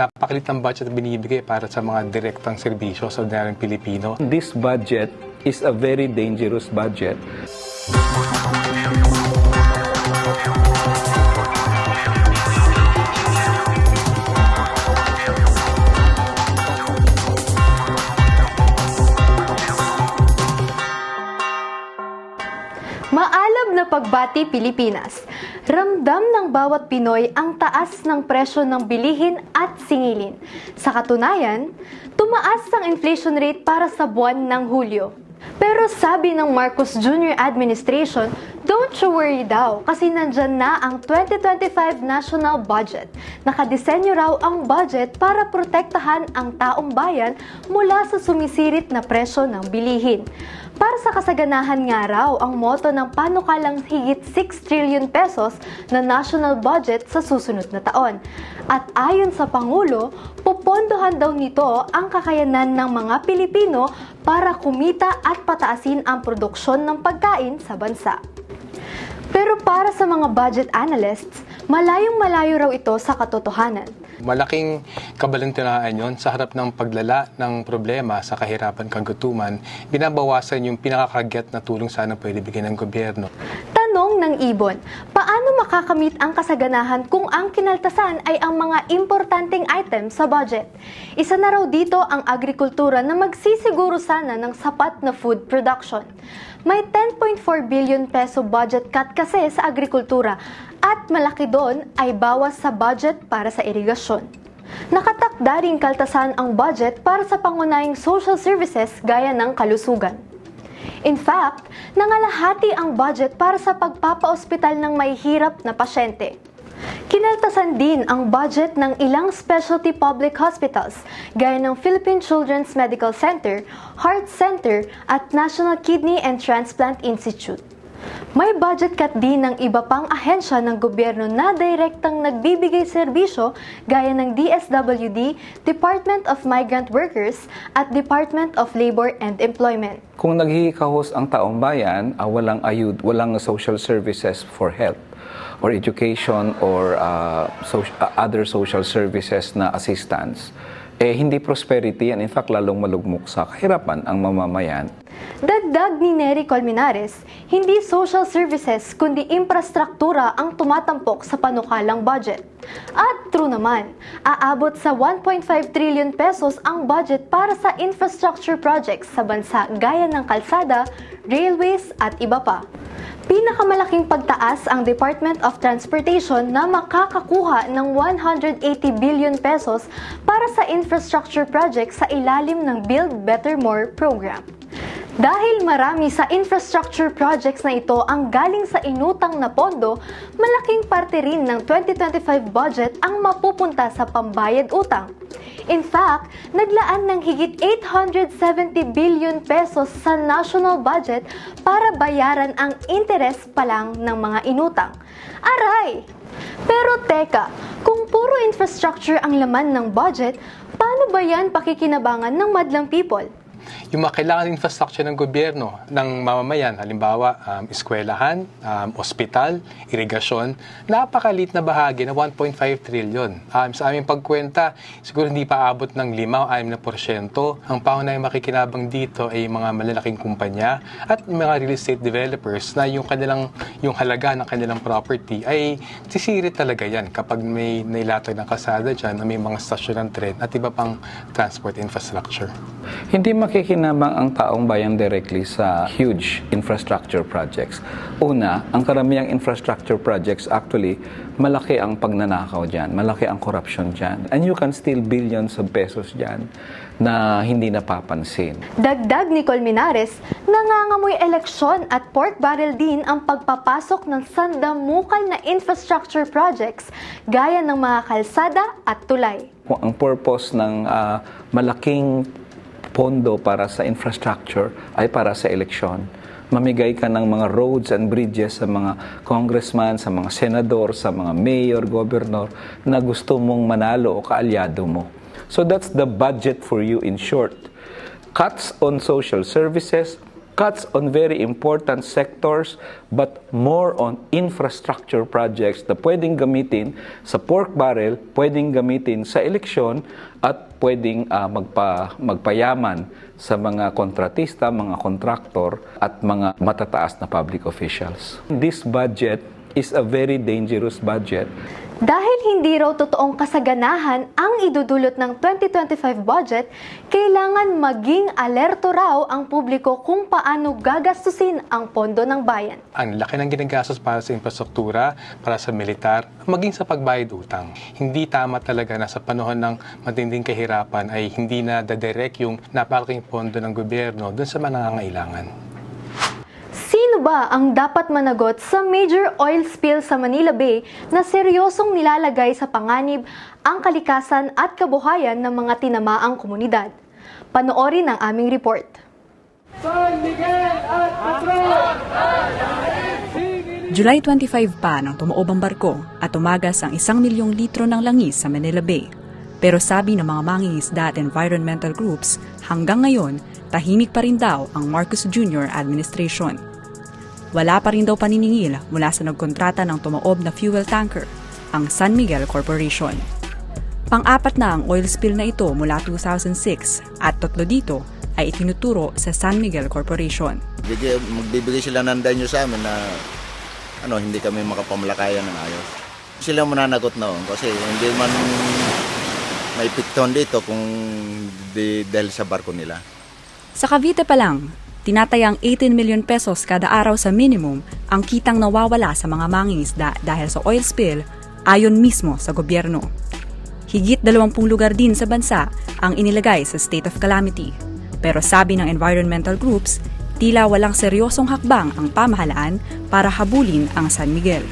Napakalit ng budget na binibigay para sa mga direktang serbisyo sa ordinaryong Pilipino. This budget is a very dangerous budget. Pagbati Pilipinas. Ramdam ng bawat Pinoy ang taas ng presyo ng bilihin at singilin. Sa katunayan, tumaas ang inflation rate para sa buwan ng Hulyo. Pero sabi ng Marcos Jr. administration, don't you worry daw kasi nandyan na ang 2025 national budget. Nakadisenyo raw ang budget para protektahan ang taong bayan mula sa sumisirit na presyo ng bilihin. Para sa kasaganahan nga raw ang moto ng panukalang higit 6 trillion pesos na national budget sa susunod na taon. At ayon sa Pangulo, pupondohan daw nito ang kakayanan ng mga Pilipino para kumita at pataasin ang produksyon ng pagkain sa bansa. Pero para sa mga budget analysts, malayong malayo raw ito sa katotohanan. Malaking kabalantinaan yon sa harap ng paglala ng problema sa kahirapan kagutuman, binabawasan yung pinakakagyat na tulong sana pwede bigyan ng gobyerno. Tanong ng ibon, paano makakamit ang kasaganahan kung ang kinaltasan ay ang mga importanteng item sa budget? Isa na raw dito ang agrikultura na magsisiguro sana ng sapat na food production. May 10.4 billion peso budget cut kasi sa agrikultura at malaki doon ay bawas sa budget para sa irigasyon. Nakatakda rin kaltasan ang budget para sa pangunahing social services gaya ng kalusugan. In fact, nangalahati ang budget para sa pagpapaospital ng may hirap na pasyente. Kinaltasan din ang budget ng ilang specialty public hospitals gaya ng Philippine Children's Medical Center, Heart Center at National Kidney and Transplant Institute. May budget cut din ng iba pang ahensya ng gobyerno na direktang nagbibigay serbisyo gaya ng DSWD, Department of Migrant Workers at Department of Labor and Employment. Kung naghihikahos ang taong bayan, ah, walang ayud, walang social services for health or education or ah, soc- ah, other social services na assistance, eh hindi prosperity yan. In fact, lalong malugmok sa kahirapan ang mamamayan. Dagdag ni Nery Colmenares, hindi social services kundi infrastruktura ang tumatampok sa panukalang budget. At true naman, aabot sa 1.5 trillion pesos ang budget para sa infrastructure projects sa bansa gaya ng kalsada, railways at iba pa. Pinakamalaking pagtaas ang Department of Transportation na makakakuha ng 180 billion pesos para sa infrastructure projects sa ilalim ng Build Better More program. Dahil marami sa infrastructure projects na ito ang galing sa inutang na pondo, malaking parte rin ng 2025 budget ang mapupunta sa pambayad utang. In fact, naglaan ng higit 870 billion pesos sa national budget para bayaran ang interes pa lang ng mga inutang. Aray! Pero teka, kung puro infrastructure ang laman ng budget, paano ba yan pakikinabangan ng madlang people? Yung mga kailangan infrastructure ng gobyerno, ng mamamayan, halimbawa, um, eskwelahan, um, ospital, irigasyon, napakalit na bahagi na 1.5 trillion. Um, sa aming pagkwenta, siguro hindi pa abot ng 5 na porsyento. Ang pangunahing makikinabang dito ay mga malalaking kumpanya at mga real estate developers na yung kanilang yung halaga ng kanilang property ay sisirit talaga yan kapag may nailatag ng kasada dyan na may mga stasyon ng tren at iba pang transport infrastructure. Hindi makikinabang ang taong bayan directly sa huge infrastructure projects. Una, ang karamihang infrastructure projects actually, malaki ang pagnanakaw dyan, malaki ang corruption dyan. And you can steal billions of pesos dyan na hindi napapansin. Dagdag ni Colmenares, nangangamoy eleksyon at pork barrel din ang pagpapasok ng sandamukal na infrastructure projects gaya ng mga kalsada at tulay. Ang purpose ng ah, malaking pondo para sa infrastructure ay para sa eleksyon. Mamigay ka ng mga roads and bridges sa mga congressman, sa mga senador, sa mga mayor, governor na gusto mong manalo o kaalyado mo. So that's the budget for you in short. Cuts on social services, cuts on very important sectors but more on infrastructure projects na pwedeng gamitin sa pork barrel, pwedeng gamitin sa eleksyon at pwedeng ah, magpa, magpayaman sa mga kontratista, mga kontraktor at mga matataas na public officials. This budget is a very dangerous budget Dahil hindi raw totoong kasaganahan ang idudulot ng 2025 budget, kailangan maging alerto raw ang publiko kung paano gagastusin ang pondo ng bayan. Ang laki ng ginagastos para sa infrastruktura, para sa militar, maging sa pagbayad utang. Hindi tama talaga na sa panahon ng matinding kahirapan ay hindi na dadirect yung napalaking pondo ng gobyerno dun sa mga. Sino ba ang dapat managot sa major oil spill sa Manila Bay na seryosong nilalagay sa panganib ang kalikasan at kabuhayan ng mga tinamaang komunidad? Panoorin ang aming report. July 25 pa nang tumuob ang barko at tumagas ang isang milyong litro ng langis sa Manila Bay. Pero sabi ng mga mangingisda at environmental groups, hanggang ngayon, tahimik pa rin daw ang Marcos Jr. administration. Wala pa rin daw paniningil mula sa nagkontrata ng tumuob na fuel tanker, ang San Miguel Corporation. Pang-apat na ang oil spill na ito mula 2006 at tatlo dito ay itinuturo sa San Miguel Corporation. Bigay, magbibigay sila ng danyo sa amin na ano, hindi kami makapamalakayan ng ayos. Sila mananagot noon kasi hindi man may pikton dito kung di, dahil sa barko nila. Sa Cavite pa lang, tinatayang 18 million pesos kada araw sa minimum ang kitang nawawala sa mga mangingisda dahil sa oil spill ayon mismo sa gobyerno. Higit 20 lugar din sa bansa ang inilagay sa state of calamity. Pero sabi ng environmental groups, tila walang seryosong hakbang ang pamahalaan para habulin ang San Miguel.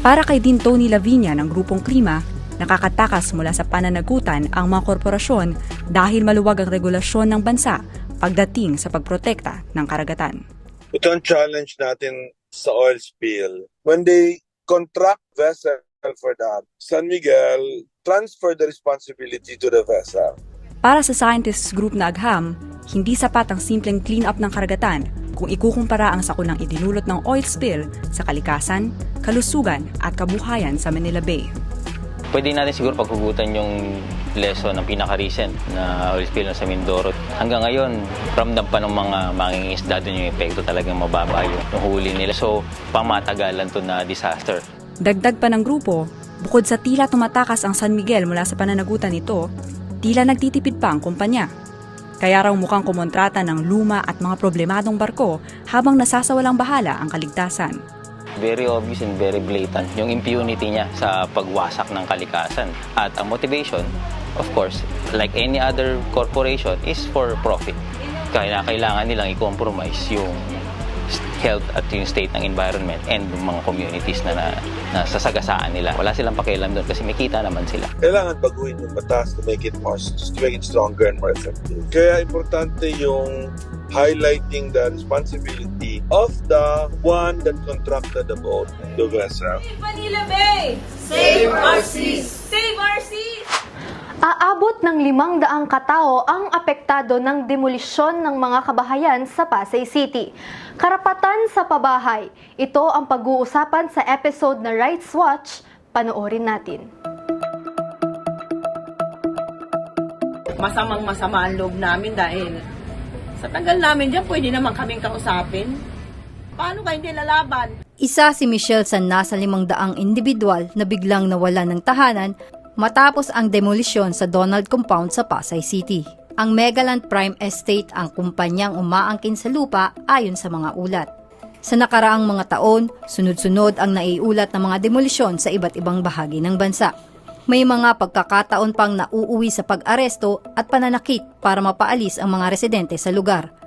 Para kay din Tony Lavinia ng Grupong Klima, nakakatakas mula sa pananagutan ang mga korporasyon dahil maluwag ang regulasyon ng bansa pagdating sa pagprotekta ng karagatan. ito ang challenge natin sa oil spill. When they contract vessel for that, San Miguel transfer the responsibility to the vessel. Para sa scientists group na agham, hindi sapat ang simpleng clean up ng karagatan kung ikukumpara ang sakunang idinulot ng oil spill sa kalikasan, kalusugan at kabuhayan sa Manila Bay. Pwede natin siguro paghugutan yung lesson ng pinaka-recent na oil spill sa Mindoro. Hanggang ngayon, ramdam pa ng mga mangingisda doon yung epekto talagang mababa yung, huli nila. So, pamatagalan to na disaster. Dagdag pa ng grupo, bukod sa tila tumatakas ang San Miguel mula sa pananagutan nito, tila nagtitipid pa ang kumpanya. Kaya raw mukhang kumontrata ng luma at mga problemadong barko habang nasasawalang bahala ang kaligtasan. Very obvious and very blatant yung impunity niya sa pagwasak ng kalikasan. At ang motivation, of course, like any other corporation, is for profit. Kaya kailangan nilang i-compromise yung health at yung state ng environment and yung mga communities na, na, na sasagasaan nila. Wala silang pakialam doon kasi may kita naman sila. Kailangan baguhin yung batas to make it more, to make it stronger and more effective. Kaya importante yung highlighting the responsibility of the one that contracted the boat, the vessel. Manila Bay! Save our seas! Save our seas! Aabot ng limang daang katao ang apektado ng demolisyon ng mga kabahayan sa Pasay City. Karapatan sa pabahay. Ito ang pag-uusapan sa episode na Rights Watch. Panoorin natin. Masamang masama ang loob namin dahil sa tagal namin dyan, pwede naman kaming kausapin. Paano kayo hindi lalaban? Isa si Michelle sa nasa limang daang individual na biglang nawala ng tahanan matapos ang demolisyon sa Donald Compound sa Pasay City. Ang Megaland Prime Estate ang kumpanyang umaangkin sa lupa ayon sa mga ulat. Sa nakaraang mga taon, sunod-sunod ang naiulat ng mga demolisyon sa iba't ibang bahagi ng bansa. May mga pagkakataon pang nauuwi sa pag-aresto at pananakit para mapaalis ang mga residente sa lugar.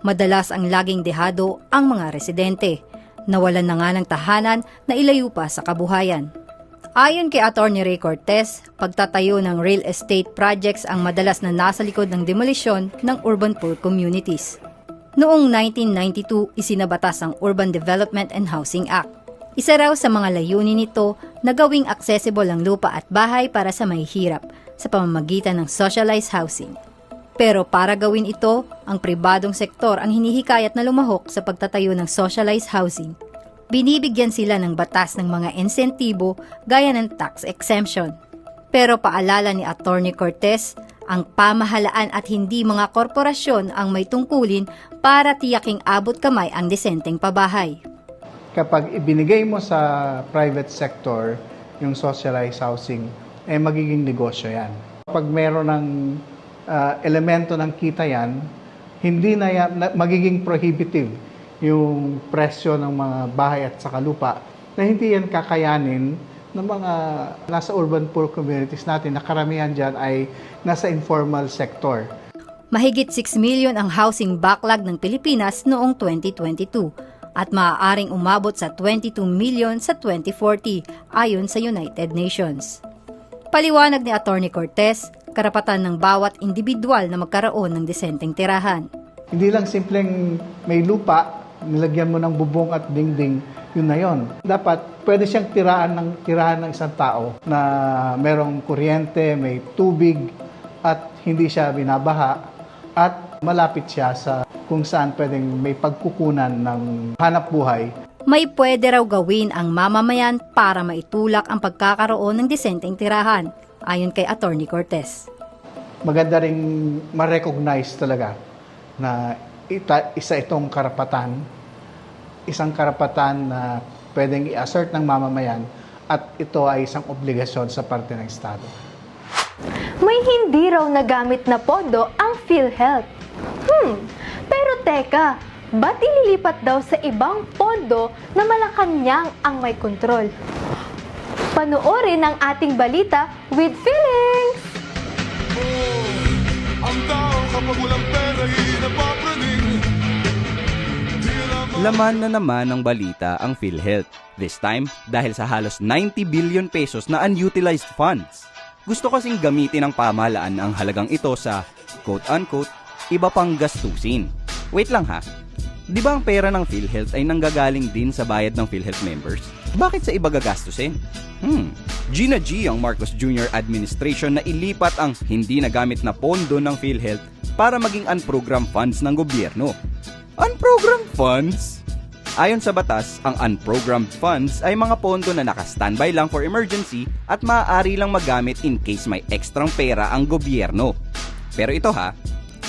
Madalas ang laging dehado ang mga residente. Nawalan na nga ng tahanan na ilayo pa sa kabuhayan. Ayon kay Atty. Ray Cortez, pagtatayo ng real estate projects ang madalas na nasa likod ng demolisyon ng urban poor communities. Noong 1992, isinabatas ang Urban Development and Housing Act. Isa raw sa mga layunin nito na gawing accessible ang lupa at bahay para sa mahihirap sa pamamagitan ng socialized housing. Pero para gawin ito, ang pribadong sektor ang hinihikayat na lumahok sa pagtatayo ng socialized housing. Binibigyan sila ng batas ng mga insentibo gaya ng tax exemption. Pero paalala ni Attorney Cortez, ang pamahalaan at hindi mga korporasyon ang may tungkulin para tiyaking abot kamay ang desenteng pabahay. kapag ibinigay mo sa private sector yung socialized housing, eh magiging negosyo yan. Pag meron ng ah, elemento ng kita yan, hindi na, yan, na- magiging prohibitive yung presyo ng mga bahay at saka lupa na hindi yan kakayanin ng mga nasa urban poor communities natin na karamihan dyan ay nasa informal sector. Mahigit 6 million ang housing backlog ng Pilipinas noong 2022 at maaaring umabot sa 22 million sa 2040 ayon sa United Nations. Paliwanag ni Attorney Cortez, karapatan ng bawat individual na magkaroon ng desenteng tirahan. Hindi lang simpleng may lupa, nilagyan mo ng bubong at dingding, yun na yun. Dapat pwede siyang tiraan ng, tirahan ng isang tao na merong kuryente, may tubig, at hindi siya binabaha, at malapit siya sa kung saan pwedeng may pagkukunan ng hanap buhay May pwede raw gawin ang mamamayan para maitulak ang pagkakaroon ng desenteng tirahan, ayon kay Attorney Cortez. maganda ring ma-recognize talaga na ita, isa itong karapatan, isang karapatan na pwedeng i-assert ng mamamayan at ito ay isang obligasyon sa parte ng Estado. May hindi raw nagamit na pondo ang PhilHealth. Hmm, pero teka, ba't ililipat daw sa ibang pondo na Malacanang ang may kontrol? Panoorin ang ating balita with feelings! Ang tao kapag walang pera ay napapraning Di alam Laman na naman ng balita ang PhilHealth. This time, dahil sa halos 90 billion pesos na unutilized funds. Gusto kasing gamitin ng pamahalaan ang halagang ito sa quote-unquote iba pang gastusin. Wait lang ha. Di ba ang pera ng PhilHealth ay nanggagaling din sa bayad ng PhilHealth members? Bakit sa iba gagastusin? Hmm, Gina G ang Marcos Jr. administration na ilipat ang hindi nagamit na pondo ng PhilHealth para maging unprogram funds ng gobyerno. Unprogrammed funds? Ayon sa batas, ang unprogrammed funds ay mga pondo na naka-standby lang for emergency at maaari lang magamit in case may ekstrang pera ang gobyerno. Pero ito ha,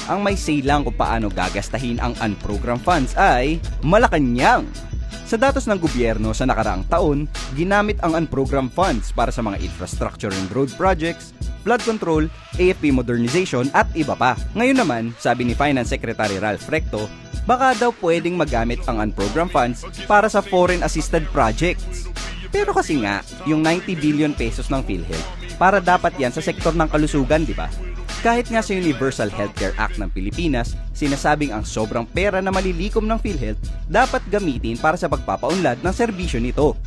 ang may say lang kung paano gagastahin ang unprogrammed funds ay Malacanang. Sa datos ng gobyerno sa nakaraang taon, ginamit ang unprogrammed funds para sa mga infrastructure and road projects, flood control, AFP modernization at iba pa. Ngayon naman, sabi ni Finance Secretary Ralph Recto, baka daw pwedeng magamit ang unprogrammed funds para sa foreign assisted projects. Pero kasi nga, yung 90 billion pesos ng PhilHealth, para dapat yan sa sektor ng kalusugan, di ba? Kahit nga sa Universal Healthcare Act ng Pilipinas, sinasabing ang sobrang pera na malilikom ng PhilHealth dapat gamitin para sa pagpapaunlad ng serbisyo nito.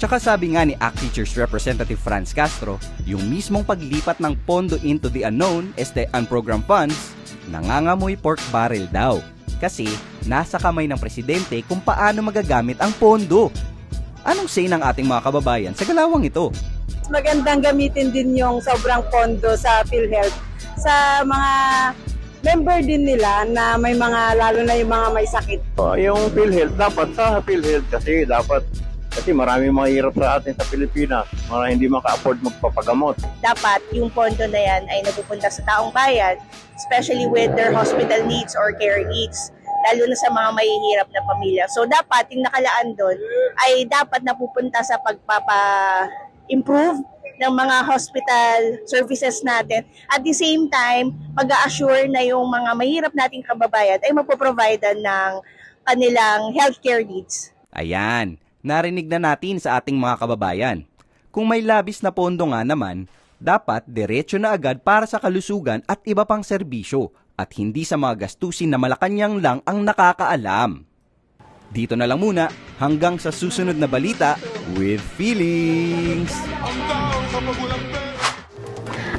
Tsaka sabi nga ni ACT Teachers Representative Franz Castro, yung mismong paglipat ng pondo into the unknown, este unprogrammed funds, nangangamoy pork barrel daw. Kasi nasa kamay ng presidente kung paano magagamit ang pondo. Anong say ng ating mga kababayan sa galawang ito? magandang gamitin din yung sobrang pondo sa PhilHealth sa mga member din nila na may mga, lalo na yung mga may sakit. Oh, yung PhilHealth, dapat sa PhilHealth kasi dapat kasi marami mahirap sa atin sa Pilipinas, mga hindi maka-afford magpapagamot. Dapat yung pondo na yan ay napupunta sa taong bayan, especially with their hospital needs or care needs lalo na sa mga mahihirap na pamilya. So dapat yung nakalaan doon ay dapat napupunta sa pagpapa-improve ng mga hospital services natin. At the same time, pag-assure na yung mga mahirap nating kababayan ay magpo-provide ng kanilang healthcare needs. Ayan, narinig na natin sa ating mga kababayan. Kung may labis na pondo nga naman, dapat diretso na agad para sa kalusugan at iba pang serbisyo at hindi sa mga gastusin na malakanyang lang ang nakakaalam. Dito na lang muna hanggang sa susunod na balita with feelings.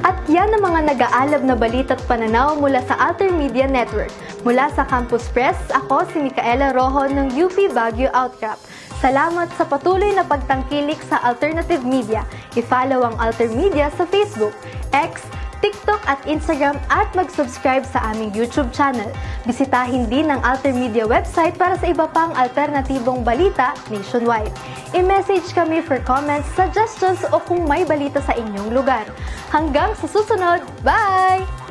At yan ang mga nag-aalab na balita at pananaw mula sa Alter Media Network. Mula sa Campus Press, ako si Micaela Rojo ng UP Baguio Outcrop. Salamat sa patuloy na pagtangkilik sa alternative media. I-follow ang Alter Media sa Facebook, X, TikTok, at Instagram at mag-subscribe sa aming YouTube channel. Bisitahin din ang Altermedia website para sa iba pang alternatibong balita nationwide. I-message kami for comments, suggestions o kung may balita sa inyong lugar. Hanggang sa susunod, bye!